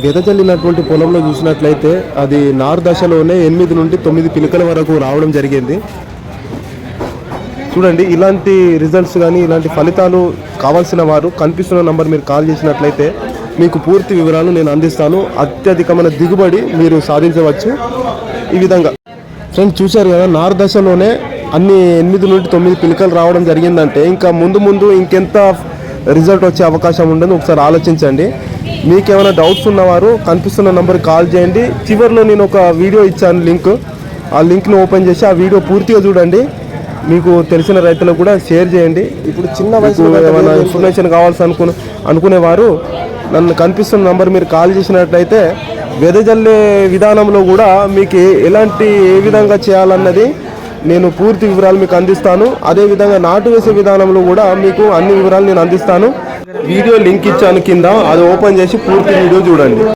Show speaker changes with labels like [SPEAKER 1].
[SPEAKER 1] వెదజల్లినటువంటి పొలంలో చూసినట్లయితే అది నారు దశలోనే ఎనిమిది నుండి తొమ్మిది పిలకల వరకు రావడం జరిగింది. చూడండి ఇలాంటి రిజల్ట్స్ కానీ ఇలాంటి ఫలితాలు కావాల్సిన వారు కనిపిస్తున్న నంబర్ మీరు కాల్ చేసినట్లయితే మీకు పూర్తి వివరాలు నేను అందిస్తాను. అత్యధికమైన దిగుబడి మీరు సాధించవచ్చు. ఈ విధంగా. ఫ్రెండ్స్ చూశారు కదా నారు దశలోనే అన్ని ఎనిమిది నుండి తొమ్మిది పిలకలు రావడం జరిగిందంటే ఇంకా ముందు ముందు ఇంకెంత రిజల్ట్ వచ్చే అవకాశం ఉండదు. ఒకసారి ఆలోచించండి. మీకు ఏమైనా డౌట్స్ ఉన్నవారు కనిపిస్తున్న నంబర్కి కాల్ చేయండి. చివరిలో నేను ఒక వీడియో ఇచ్చాను లింక్ ఆ లింక్ను ఓపెన్ చేసి ఆ వీడియో పూర్తిగా చూడండి. మీకు తెలిసిన రైతులకు కూడా షేర్ చేయండి. ఇప్పుడు చిన్న వయసు ఏమైనా ఇన్ఫర్మేషన్ కావాల్సి అనుకునే అనుకునేవారు నన్ను కనిపిస్తున్న నంబర్ మీరు కాల్ చేసినట్లయితే వెదజల్లే విధానంలో కూడా మీకు ఎలాంటి ఏ విధంగా చేయాలన్నది నేను పూర్తి వివరాలు మీకు అందిస్తాను. అదే విధంగా నాటు వేసే విధానంలో కూడా మీకు అన్ని వివరాలు నేను అందిస్తాను. వీడియో లింక్ ఇచ్చాను కింద అది ఓపెన్ చేసి పూర్తి వీడియో చూడండి.